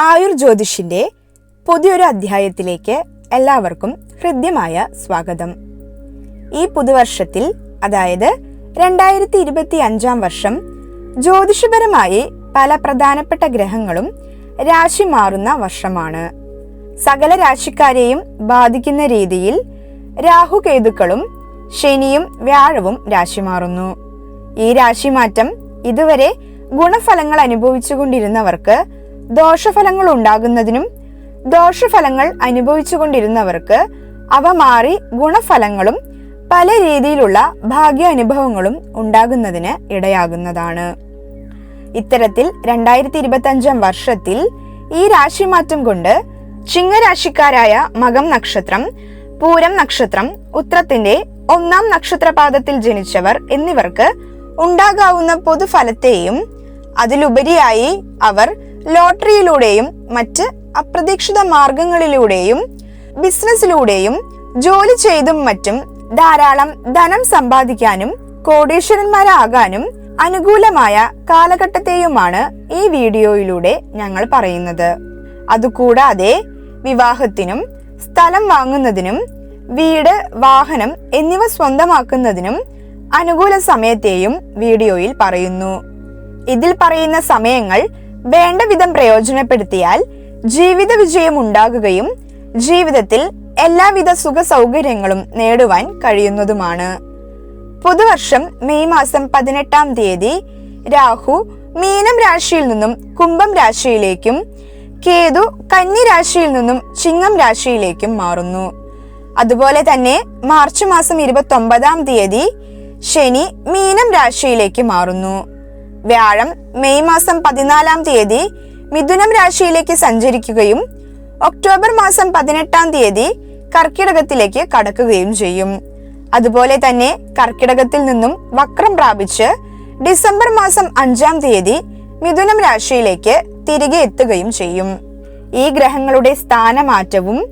ആയുർ ജ്യോതിഷിന്റെ പുതിയൊരു അധ്യായത്തിലേക്ക് എല്ലാവർക്കും ഹൃദ്യമായ സ്വാഗതം. ഈ പുതുവർഷത്തിൽ അതായത് രണ്ടായിരത്തി ഇരുപത്തി അഞ്ചാം വർഷം ജ്യോതിഷപരമായി പല പ്രധാനപ്പെട്ട ഗ്രഹങ്ങളും രാശി മാറുന്ന വർഷമാണ്. സകല രാശിക്കാരെയും ബാധിക്കുന്ന രീതിയിൽ രാഹുകേതുക്കളും ശനിയും വ്യാഴവും രാശി മാറുന്നു. ഈ രാശിമാറ്റം ഇതുവരെ ഗുണഫലങ്ങൾ അനുഭവിച്ചുകൊണ്ടിരുന്നവർക്ക് ദോഷഫലങ്ങൾ ഉണ്ടാകുന്നതിനും ദോഷഫലങ്ങൾ അനുഭവിച്ചുകൊണ്ടിരുന്നവർക്ക് അവ മാറി ഗുണഫലങ്ങളും പല രീതിയിലുള്ള ഭാഗ്യാനുഭവങ്ങളും ഉണ്ടാകുന്നതിന് ഇടയാകുന്നതാണ്. ഇത്തരത്തിൽ രണ്ടായിരത്തി ഇരുപത്തി അഞ്ചാം വർഷത്തിൽ ഈ രാശിമാറ്റം കൊണ്ട് ചിങ്ങരാശിക്കാരായ മകം നക്ഷത്രം പൂരം നക്ഷത്രം ഉത്രത്തിന്റെ ഒന്നാം നക്ഷത്രപാദത്തിൽ ജനിച്ചവർ എന്നിവർക്ക് ഉണ്ടാകാവുന്ന പൊതുഫലത്തെയും അതിലുപരിയായി അവർ ലോട്ടറിയിലൂടെയും മറ്റ് അപ്രതീക്ഷിത മാർഗങ്ങളിലൂടെയും ബിസിനസ്സിലൂടെയും ജോലി ചെയ്തും മറ്റും ധാരാളം ധനം സമ്പാദിക്കാനും കോടീശ്വരന്മാരാകാനും അനുകൂലമായ കാലഘട്ടത്തെയുമാണ് ഈ വീഡിയോയിലൂടെ ഞങ്ങൾ പറയുന്നത്. അതുകൂടാതെ വിവാഹത്തിനും സ്ഥലം വാങ്ങുന്നതിനും വീട് വാഹനം എന്നിവ സ്വന്തമാക്കുന്നതിനും അനുകൂല സമയത്തെയും വീഡിയോയിൽ പറയുന്നു. ഇതിൽ പറയുന്ന സമയങ്ങൾ വേണ്ട വിധം പ്രയോജനപ്പെടുത്തിയാൽ ജീവിത വിജയം ഉണ്ടാകുകയും ജീവിതത്തിൽ എല്ലാവിധ സുഖ സൗകര്യങ്ങളും നേടുവാൻ കഴിയുന്നതുമാണ്. പുതുവർഷം മെയ് മാസം പതിനെട്ടാം തീയതി രാഹു മീനം രാശിയിൽ നിന്നും കുംഭം രാശിയിലേക്കും കേതു കന്നി രാശിയിൽ നിന്നും ചിങ്ങം രാശിയിലേക്കും മാറുന്നു. അതുപോലെ തന്നെ മാർച്ച് മാസം ഇരുപത്തി ഒമ്പതാം തീയതി ശനി മീനം രാശിയിലേക്ക് മാറുന്നു. വ്യാഴം മെയ് മാസം പതിനാലാം തീയതി മിഥുനം രാശിയിലേക്ക് സഞ്ചരിക്കുകയും ഒക്ടോബർ മാസം പതിനെട്ടാം തീയതി കർക്കിടകത്തിലേക്ക് കടക്കുകയും ചെയ്യും. അതുപോലെ തന്നെ കർക്കിടകത്തിൽ നിന്നും വക്രം പ്രാപിച്ച് ഡിസംബർ മാസം അഞ്ചാം തീയതി മിഥുനം രാശിയിലേക്ക് തിരികെ എത്തുകയും ചെയ്യും. ഈ ഗ്രഹങ്ങളുടെ സ്ഥാനമാറ്റവും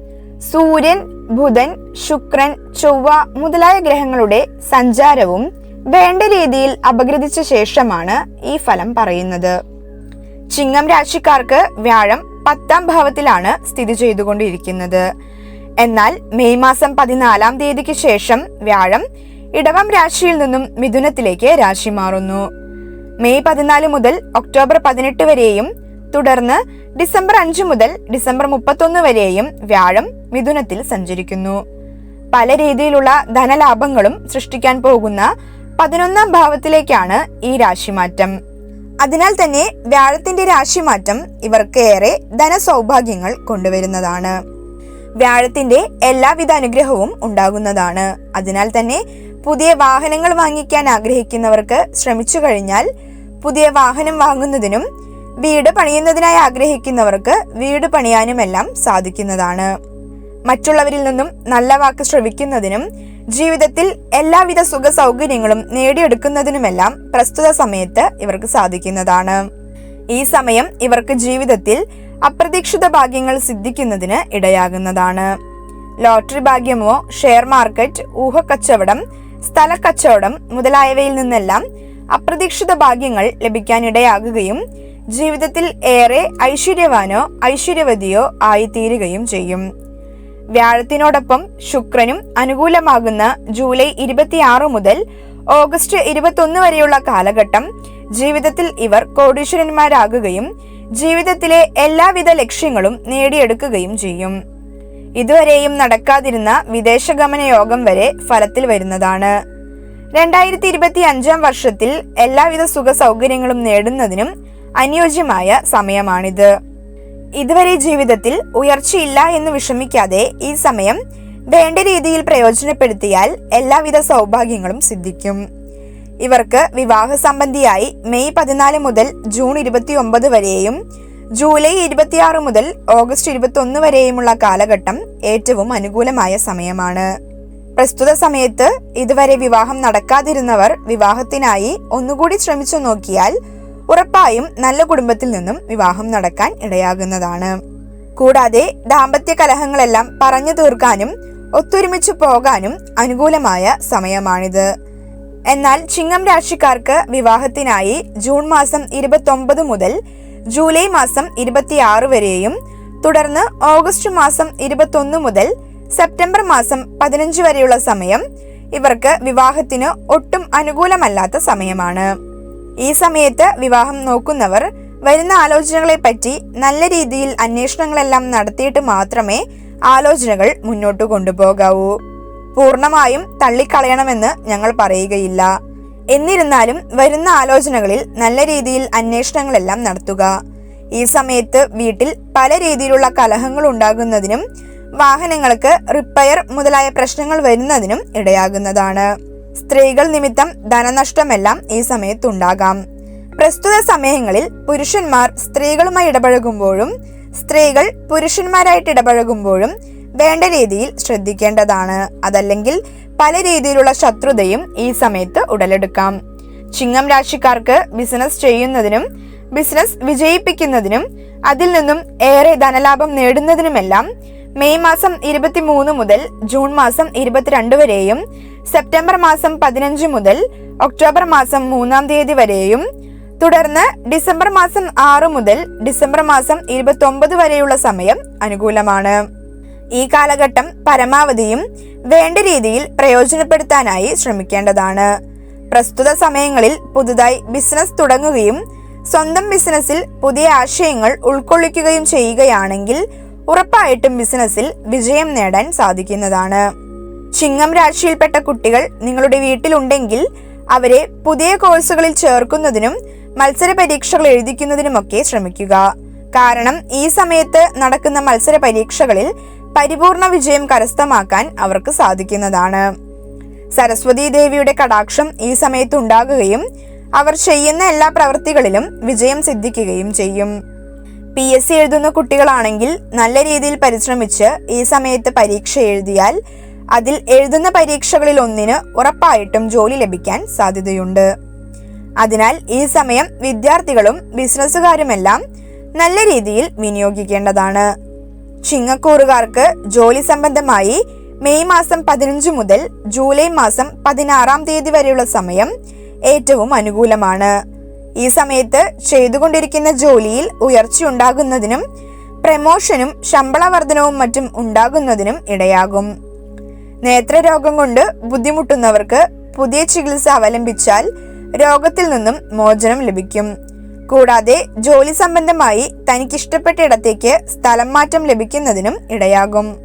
സൂര്യൻ ബുധൻ ശുക്രൻ ചൊവ്വ മുതലായ ഗ്രഹങ്ങളുടെ സഞ്ചാരവും വേണ്ട രീതിയിൽ അപഗ്രഥിച്ച ശേഷമാണ് ഈ ഫലം പറയുന്നത്. ചിങ്ങം രാശിക്കാർക്ക് വ്യാഴം പത്താം ഭാവത്തിലാണ് സ്ഥിതി ചെയ്തുകൊണ്ടിരിക്കുന്നത്. എന്നാൽ മെയ് മാസം പതിനാലാം തീയതിക്ക് ശേഷം വ്യാഴം ഇടവം രാശിയിൽ നിന്നും മിഥുനത്തിലേക്ക് രാശി മാറുന്നു. മെയ് പതിനാല് മുതൽ ഒക്ടോബർ പതിനെട്ട് വരെയും തുടർന്ന് ഡിസംബർ അഞ്ച് മുതൽ ഡിസംബർ മുപ്പത്തൊന്ന് വരെയും വ്യാഴം മിഥുനത്തിൽ സഞ്ചരിക്കുന്നു. പല രീതിയിലുള്ള ധനലാഭങ്ങളും സൃഷ്ടിക്കാൻ പോകുന്ന പതിനൊന്നാം ഭാവത്തിലേക്കാണ് ഈ രാശിമാറ്റം. അതിനാൽ തന്നെ വ്യാഴത്തിന്റെ രാശിമാറ്റം ഇവർക്ക് ഏറെ ധനസൗഭാഗ്യങ്ങൾ കൊണ്ടുവരുന്നതാണ്. വ്യാഴത്തിന്റെ എല്ലാവിധ അനുഗ്രഹവും ഉണ്ടാകുന്നതാണ്. അതിനാൽ തന്നെ പുതിയ വാഹനങ്ങൾ വാങ്ങിക്കാൻ ആഗ്രഹിക്കുന്നവർക്ക് ശ്രമിച്ചു കഴിഞ്ഞാൽ പുതിയ വാഹനം വാങ്ങുന്നതിനും വീട് പണിയുന്നതിനായി ആഗ്രഹിക്കുന്നവർക്ക് വീട് പണിയാനുമെല്ലാം സാധിക്കുന്നതാണ്. മറ്റുള്ളവരിൽ നിന്നും നല്ല വാക്ക് ശ്രവിക്കുന്നതിനും ജീവിതത്തിൽ എല്ലാവിധ സുഖ സൗകര്യങ്ങളും നേടിയെടുക്കുന്നതിനുമെല്ലാം പ്രസ്തുത സമയത്ത് ഇവർക്ക് സാധിക്കുന്നതാണ്. ഈ സമയം ഇവർക്ക് ജീവിതത്തിൽ അപ്രതീക്ഷിത ഭാഗ്യങ്ങൾ സിദ്ധിക്കുന്നതിന് ഇടയാകുന്നതാണ്. ലോട്ടറി ഭാഗ്യമോ ഷെയർ മാർക്കറ്റ് ഊഹക്കച്ചവടം സ്ഥലക്കച്ചവടം മുതലായവയിൽ നിന്നെല്ലാം അപ്രതീക്ഷിത ഭാഗ്യങ്ങൾ ലഭിക്കാൻ ഇടയാകുകയും ജീവിതത്തിൽ ഏറെ ഐശ്വര്യവാനോ ഐശ്വര്യവതിയോ ആയിത്തീരുകയും ചെയ്യും. വ്യാഴത്തിനോടൊപ്പം ശുക്രനും അനുകൂലമാകുന്ന ജൂലൈ ഇരുപത്തിയാറ് മുതൽ ഓഗസ്റ്റ് ഇരുപത്തൊന്ന് വരെയുള്ള കാലഘട്ടം ജീവിതത്തിൽ ഇവർ കോടീശ്വരന്മാരാകുകയും ജീവിതത്തിലെ എല്ലാവിധ ലക്ഷ്യങ്ങളും നേടിയെടുക്കുകയും ചെയ്യും. ഇതുവരെയും നടക്കാതിരുന്ന വിദേശഗമന യോഗം വരെ ഫലത്തിൽ വരുന്നതാണ്. രണ്ടായിരത്തി ഇരുപത്തി അഞ്ചാം വർഷത്തിൽ എല്ലാവിധ സുഖ സൗകര്യങ്ങളും നേടുന്നതിനും അനുയോജ്യമായ സമയമാണിത്. ഇതുവരെ ജീവിതത്തിൽ ഉയർച്ചയില്ല എന്ന് വിഷമിക്കാതെ ഈ സമയം വേണ്ട രീതിയിൽ പ്രയോജനപ്പെടുത്തിയാൽ എല്ലാവിധ സൗഭാഗ്യങ്ങളും സിദ്ധിക്കും. ഇവർക്ക് വിവാഹ സംബന്ധിയായി മെയ് പതിനാല് മുതൽ ജൂൺ ഇരുപത്തി ഒമ്പത് വരെയും ജൂലൈ ഇരുപത്തിയാറ് മുതൽ ഓഗസ്റ്റ് ഇരുപത്തി ഒന്ന് വരെയുമുള്ള കാലഘട്ടം ഏറ്റവും അനുകൂലമായ സമയമാണ്. പ്രസ്തുത സമയത്ത് ഇതുവരെ വിവാഹം നടക്കാതിരുന്നവർ വിവാഹത്തിനായി ഒന്നുകൂടി ശ്രമിച്ചു നോക്കിയാൽ ഉറപ്പായും നല്ല കുടുംബത്തിൽ നിന്നും വിവാഹം നടക്കാൻ ഇടയാകുന്നതാണ്. കൂടാതെ ദാമ്പത്യ കലഹങ്ങളെല്ലാം പറഞ്ഞു തീർക്കാനും ഒത്തൊരുമിച്ച് പോകാനും അനുകൂലമായ സമയമാണിത്. എന്നാൽ ചിങ്ങം രാശിക്കാർക്ക് വിവാഹത്തിനായി ജൂൺ മാസം ഇരുപത്തൊമ്പത് മുതൽ ജൂലൈ മാസം ഇരുപത്തിയാറ് വരെയും തുടർന്ന് ഓഗസ്റ്റ് മാസം ഇരുപത്തൊന്ന് മുതൽ സെപ്റ്റംബർ മാസം പതിനഞ്ച് വരെയുള്ള സമയം ഇവർക്ക് വിവാഹത്തിന് ഒട്ടും അനുകൂലമല്ലാത്ത സമയമാണ്. ഈ സമയത്ത് വിവാഹം നോക്കുന്നവർ വരുന്ന ആലോചനകളെ പറ്റി നല്ല രീതിയിൽ അന്വേഷണങ്ങളെല്ലാം നടത്തിയിട്ട് മാത്രമേ ആലോചനകൾ മുന്നോട്ട് കൊണ്ടുപോകാവൂ. പൂർണമായും തള്ളിക്കളയണമെന്ന് ഞങ്ങൾ പറയുകയില്ല. എന്നിരുന്നാലും വരുന്ന ആലോചനകളിൽ നല്ല രീതിയിൽ അന്വേഷണങ്ങളെല്ലാം നടത്തുക. ഈ സമയത്ത് വീട്ടിൽ പല രീതിയിലുള്ള കലഹങ്ങൾ ഉണ്ടാകുന്നതിനും വാഹനങ്ങൾക്ക് റിപ്പയർ മുതലായ പ്രശ്നങ്ങൾ വരുന്നതിനും ഇടയാകുന്നതാണ്. സ്ത്രീകൾ നിമിത്തം ധനനഷ്ടമെല്ലാം ഈ സമയത്തുണ്ടാകാം. പ്രസ്തുത സമയങ്ങളിൽ പുരുഷന്മാർ സ്ത്രീകളുമായി ഇടപഴകുമ്പോഴും സ്ത്രീകൾ പുരുഷന്മാരായിട്ട് ഇടപഴകുമ്പോഴും വേണ്ട രീതിയിൽ ശ്രദ്ധിക്കേണ്ടതാണ്. അതല്ലെങ്കിൽ പല രീതിയിലുള്ള ശത്രുതയും ഈ സമയത്ത് ഉടലെടുക്കാം. ചിങ്ങം രാശിക്കാർക്ക് ബിസിനസ് ചെയ്യുന്നതിനും ബിസിനസ് വിജയിപ്പിക്കുന്നതിനും അതിൽ നിന്നും ഏറെ ധനലാഭം നേടുന്നതിനുമെല്ലാം മെയ് മാസം ഇരുപത്തിമൂന്ന് മുതൽ ജൂൺ മാസം ഇരുപത്തിരണ്ട് വരെയും സെപ്റ്റംബർ മാസം പതിനഞ്ച് മുതൽ ഒക്ടോബർ മാസം മൂന്നാം തീയതി വരെയും തുടർന്ന് ഡിസംബർ മാസം ആറ് മുതൽ ഡിസംബർ മാസം ഇരുപത്തി വരെയുള്ള സമയം അനുകൂലമാണ്. ഈ കാലഘട്ടം പരമാവധിയും വേണ്ട രീതിയിൽ പ്രയോജനപ്പെടുത്താനായി ശ്രമിക്കേണ്ടതാണ്. പ്രസ്തുത സമയങ്ങളിൽ പുതുതായി ബിസിനസ് തുടങ്ങുകയും സ്വന്തം ബിസിനസ്സിൽ പുതിയ ആശയങ്ങൾ ഉൾക്കൊള്ളിക്കുകയും ചെയ്യുകയാണെങ്കിൽ ഉറപ്പായിട്ടും ബിസിനസ്സിൽ വിജയം നേടാൻ സാധിക്കുന്നതാണ്. ചിങ്ങം രാശിയിൽപ്പെട്ട കുട്ടികൾ നിങ്ങളുടെ വീട്ടിലുണ്ടെങ്കിൽ അവരെ പുതിയ കോഴ്സുകളിൽ ചേർക്കുന്നതിനും മത്സര പരീക്ഷകൾ എഴുതിക്കുന്നതിനുമൊക്കെ ശ്രമിക്കുക. കാരണം ഈ സമയത്ത് നടക്കുന്ന മത്സര പരീക്ഷകളിൽ പരിപൂർണ വിജയം കരസ്ഥമാക്കാൻ അവർക്ക് സാധിക്കുന്നതാണ്. സരസ്വതി ദേവിയുടെ കടാക്ഷം ഈ സമയത്ത് ഉണ്ടാകുകയും അവർ ചെയ്യുന്ന എല്ലാ പ്രവൃത്തികളിലും വിജയം സിദ്ധിക്കുകയും ചെയ്യും. പി എസ് സി എഴുതുന്ന കുട്ടികളാണെങ്കിൽ നല്ല രീതിയിൽ പരിശ്രമിച്ച് ഈ സമയത്ത് പരീക്ഷ എഴുതിയാൽ അതിൽ എഴുതുന്ന പരീക്ഷകളിൽ ഒന്നിന് ഉറപ്പായിട്ടും ജോലി ലഭിക്കാൻ സാധ്യതയുണ്ട്. അതിനാൽ ഈ സമയം വിദ്യാർത്ഥികളും ബിസിനസ്സുകാരുമെല്ലാം നല്ല രീതിയിൽ വിനിയോഗിക്കേണ്ടതാണ്. ചിങ്ങക്കൂറുകാർക്ക് ജോലി സംബന്ധമായി മെയ് മാസം പതിനഞ്ച് മുതൽ ജൂലൈ മാസം പതിനാറാം തീയതി വരെയുള്ള സമയം ഏറ്റവും അനുകൂലമാണ്. ഈ സമയത്ത് ചെയ്തുകൊണ്ടിരിക്കുന്ന ജോലിയിൽ ഉയർച്ചയുണ്ടാകുന്നതിനും പ്രമോഷനും ശമ്പള വർധനവും മറ്റും ഉണ്ടാകുന്നതിനും ഇടയാകും. നേത്രരോഗം കൊണ്ട് ബുദ്ധിമുട്ടുന്നവർക്ക് പുതിയ ചികിത്സ അവലംബിച്ചാൽ രോഗത്തിൽ നിന്നും മോചനം ലഭിക്കും. കൂടാതെ ജോലി സംബന്ധമായി തനിക്കിഷ്ടപ്പെട്ട ഇടത്തേക്ക് സ്ഥലം മാറ്റം ലഭിക്കുന്നതിനും ഇടയാകും.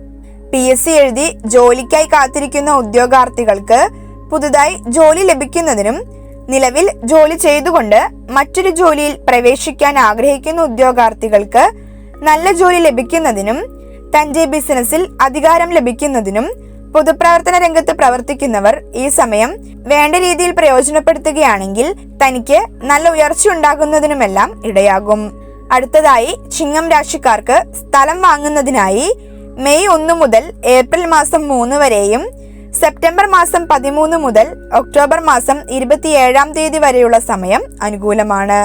പി. എസ്. സി. എഴുതി ജോലിക്കായി കാത്തിരിക്കുന്ന ഉദ്യോഗാർത്ഥികൾക്ക് പുതുതായി ജോലി ലഭിക്കുന്നതിനും നിലവിൽ ജോലി ചെയ്തുകൊണ്ട് മറ്റൊരു ജോലിയിൽ പ്രവേശിക്കാൻ ആഗ്രഹിക്കുന്ന ഉദ്യോഗാർത്ഥികൾക്ക് നല്ല ജോലി ലഭിക്കുന്നതിനും തന്റെ ബിസിനസ്സിൽ അധികാരം ലഭിക്കുന്നതിനും പൊതുപ്രവർത്തന രംഗത്ത് പ്രവർത്തിക്കുന്നവർ ഈ സമയം വേണ്ട രീതിയിൽ പ്രയോജനപ്പെടുത്തുകയാണെങ്കിൽ തനിക്ക് നല്ല ഉയർച്ച ഉണ്ടാകുന്നതിനുമെല്ലാം ഇടയാകും. അടുത്തതായി ചിങ്ങം രാശിക്കാർക്ക് സ്ഥലം വാങ്ങുന്നതിനായി മെയ് ഒന്ന് മുതൽ ഏപ്രിൽ മാസം മൂന്ന് വരെയും സെപ്റ്റംബർ മാസം പതിമൂന്ന് മുതൽ ഒക്ടോബർ മാസം ഇരുപത്തിയേഴാം തീയതി വരെയുള്ള സമയം അനുകൂലമാണ്.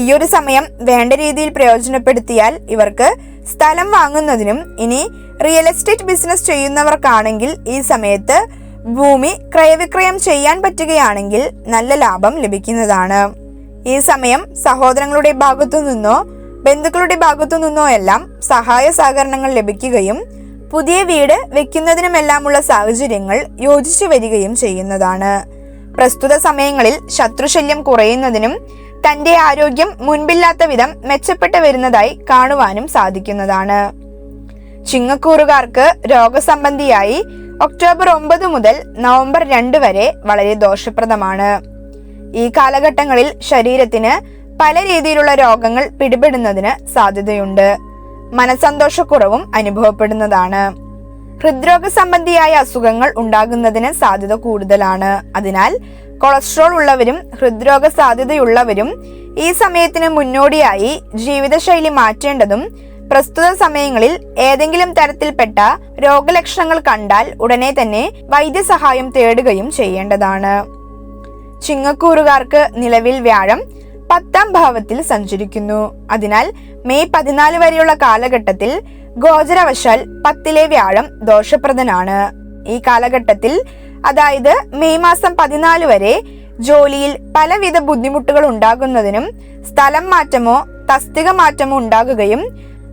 ഈ ഒരു സമയം വേണ്ട രീതിയിൽ പ്രയോജനപ്പെടുത്തിയാൽ ഇവർക്ക് സ്ഥലം വാങ്ങുന്നതിനും ഇനി റിയൽ എസ്റ്റേറ്റ് ബിസിനസ് ചെയ്യുന്നവർക്കാണെങ്കിൽ ഈ സമയത്ത് ഭൂമി ക്രയവിക്രയം ചെയ്യാൻ പറ്റുകയാണെങ്കിൽ നല്ല ലാഭം ലഭിക്കുന്നതാണ്. ഈ സമയം സഹോദരങ്ങളുടെ ഭാഗത്തു നിന്നോ ബന്ധുക്കളുടെ ഭാഗത്തു നിന്നോ എല്ലാം സഹായ സഹകരണങ്ങൾ ലഭിക്കുകയും പുതിയ വീട് വെക്കുന്നതിനുമെല്ലാമുള്ള സാഹചര്യങ്ങൾ യോജിച്ചു വരികയും ചെയ്യുന്നതാണ്. പ്രസ്തുത സമയങ്ങളിൽ ശത്രുശല്യം കുറയുന്നതിനും തന്റെ ആരോഗ്യം മുൻപില്ലാത്ത വിധം മെച്ചപ്പെട്ടു വരുന്നതായി കാണുവാനും സാധിക്കുന്നതാണ്. ചിങ്ങക്കൂറുകാർക്ക് രോഗസംബന്ധിയായി ഒക്ടോബർ ഒമ്പത് മുതൽ നവംബർ രണ്ട് വരെ വളരെ ദോഷപ്രദമാണ്. ഈ കാലഘട്ടങ്ങളിൽ ശരീരത്തിന് പല രീതിയിലുള്ള രോഗങ്ങൾ പിടിപെടുന്നതിന് സാധ്യതയുണ്ട്. മനസന്തോഷക്കുറവും അനുഭവപ്പെടുന്നതാണ്. ഹൃദ്രോഗ സംബന്ധിയായ അസുഖങ്ങൾ ഉണ്ടാകുന്നതിന് സാധ്യത കൂടുതലാണ്. അതിനാൽ കൊളസ്ട്രോൾ ഉള്ളവരും ഹൃദ്രോഗ സാധ്യതയുള്ളവരും ഈ സമയത്തിന് മുന്നോടിയായി ജീവിതശൈലി മാറ്റേണ്ടതും പ്രസ്തുത സമയങ്ങളിൽ ഏതെങ്കിലും തരത്തിൽപ്പെട്ട രോഗലക്ഷണങ്ങൾ കണ്ടാൽ ഉടനെ തന്നെ വൈദ്യസഹായം തേടുകയും ചെയ്യേണ്ടതാണ്. ചിങ്ങക്കൂറുകാർക്ക് നിലവിൽ വ്യാഴം പത്താം ഭാവത്തിൽ സഞ്ചരിക്കുന്നു. അതിനാൽ മെയ് പതിനാല് വരെയുള്ള കാലഘട്ടത്തിൽ ഗോചരവശാൽ പത്തിലെ വ്യാഴം ദോഷപ്രദനാണ്. ഈ കാലഘട്ടത്തിൽ അതായത് മെയ് മാസം പതിനാല് വരെ ജോലിയിൽ പലവിധ ബുദ്ധിമുട്ടുകൾ ഉണ്ടാകുന്നതിനും സ്ഥലം മാറ്റമോ തസ്തിക മാറ്റമോ ഉണ്ടാകുകയും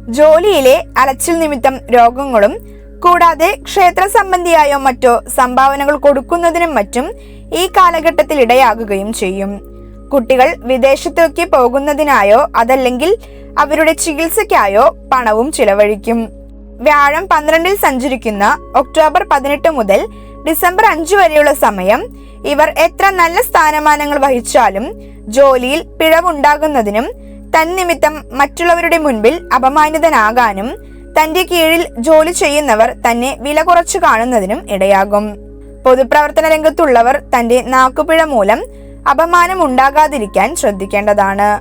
ജോലിയിലെ അലച്ചിൽ നിമിത്തം രോഗങ്ങളും കൂടാതെ ക്ഷേത്ര സംബന്ധിയായോ മറ്റോ സംഭാവനകൾ കൊടുക്കുന്നതിനും മറ്റും ഈ കാലഘട്ടത്തിൽ ഇടയാകുകയും ചെയ്യും. കുട്ടികൾ വിദേശത്തേക്ക് പോകുന്നതിനായോ അതല്ലെങ്കിൽ അവരുടെ ചികിത്സയ്ക്കായോ പണവും ചിലവഴിക്കും. വ്യാഴം പന്ത്രണ്ടിൽ സഞ്ചരിക്കുന്ന ഒക്ടോബർ പതിനെട്ട് മുതൽ ഡിസംബർ അഞ്ച് വരെയുള്ള സമയം ഇവർ എത്ര നല്ല സ്ഥാനമാനങ്ങൾ വഹിച്ചാലും ജോലിയിൽ പിഴവുണ്ടാകുന്നതിനും തന്നിമിത്തം മറ്റുള്ളവരുടെ മുൻപിൽ അപമാനിതനാകാനും തന്റെ കീഴിൽ ജോലി ചെയ്യുന്നവർ തന്നെ വില കുറച്ചു കാണുന്നതിനും ഇടയാകും. പൊതുപ്രവർത്തന രംഗത്തുള്ളവർ തന്റെ നാക്കുപിഴ മൂലം അപമാനം ഉണ്ടാകാതിരിക്കാൻ ശ്രദ്ധിക്കേണ്ടതാണ്.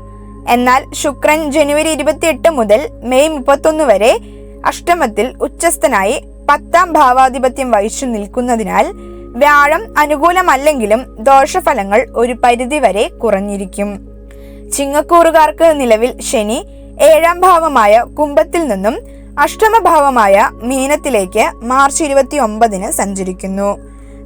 എന്നാൽ ശുക്രൻ ജനുവരി ഇരുപത്തിയെട്ട് മുതൽ മെയ് മുപ്പത്തൊന്ന് വരെ അഷ്ടമത്തിൽ ഉച്ചസ്ഥനായി പത്താം ഭാവാധിപത്യം വഹിച്ചു നിൽക്കുന്നതിനാൽ വ്യാഴം അനുകൂലമല്ലെങ്കിലും ദോഷഫലങ്ങൾ ഒരു പരിധിവരെ കുറഞ്ഞിരിക്കും. ചിങ്ങക്കൂറുകാർക്ക് നിലവിൽ ശനി ഏഴാം ഭാവമായ കുംഭത്തിൽ നിന്നും അഷ്ടമഭാവമായ മീനത്തിലേക്ക് മാർച്ച് ഇരുപത്തി ഒമ്പതിന് സഞ്ചരിക്കുന്നു.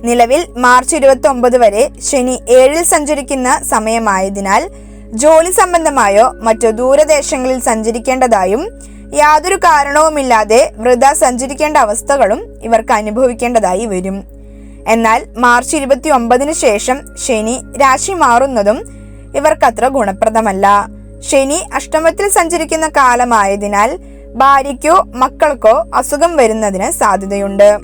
നിലവിൽ മാർച്ച് ഇരുപത്തി ഒമ്പത് വരെ ശനി ഏഴിൽ സഞ്ചരിക്കുന്ന സമയമായതിനാൽ ജോലി സംബന്ധമായോ മറ്റു ദൂരദേശങ്ങളിൽ സഞ്ചരിക്കേണ്ടതായും യാതൊരു കാരണവുമില്ലാതെ വൃത സഞ്ചരിക്കേണ്ട അവസ്ഥകളും ഇവർക്ക് അനുഭവിക്കേണ്ടതായി വരും. എന്നാൽ മാർച്ച് ഇരുപത്തി ഒമ്പതിന് ശേഷം ശനി രാശി മാറുന്നതും ഇവർക്കത്ര ഗുണപ്രദമല്ല. ശനി അഷ്ടമത്തിൽ സഞ്ചരിക്കുന്ന കാലമായതിനാൽ ഭാര്യയ്ക്കോ മക്കൾക്കോ അസുഖം വരുന്നതിന് സാധ്യതയുണ്ട്.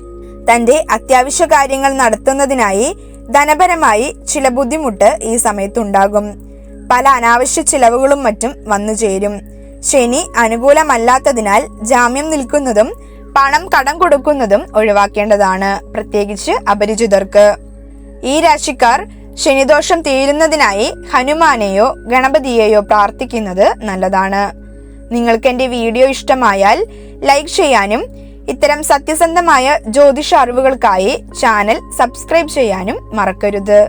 തന്റെ അത്യാവശ്യ കാര്യങ്ങൾ നടത്തുന്നതിനായി ധനപരമായി ചില ബുദ്ധിമുട്ട് ഈ സമയത്തുണ്ടാകും. പല അനാവശ്യ ചിലവുകളും മറ്റും വന്നു ചേരും. ശനി അനുകൂലമല്ലാത്തതിനാൽ ജാമ്യം നിൽക്കുന്നതും പണം കടം കൊടുക്കുന്നതും ഒഴിവാക്കേണ്ടതാണ് പ്രത്യേകിച്ച് അപരിചിതർക്ക്. ഈ രാശിക്കാർ ശനിദോഷം തീരുന്നതിനായി ഹനുമാനെയോ ഗണപതിയെയോ പ്രാർത്ഥിക്കുന്നത് നല്ലതാണ്. നിങ്ങൾക്ക് എന്റെ വീഡിയോ ഇഷ്ടമായാൽ ലൈക്ക് ചെയ്യാനും ഇത്തരം സത്യസന്ധമായ ജ്യോതിഷ അറിവുകൾക്കായി ചാനൽ സബ്സ്ക്രൈബ് ചെയ്യാനും മറക്കരുത്.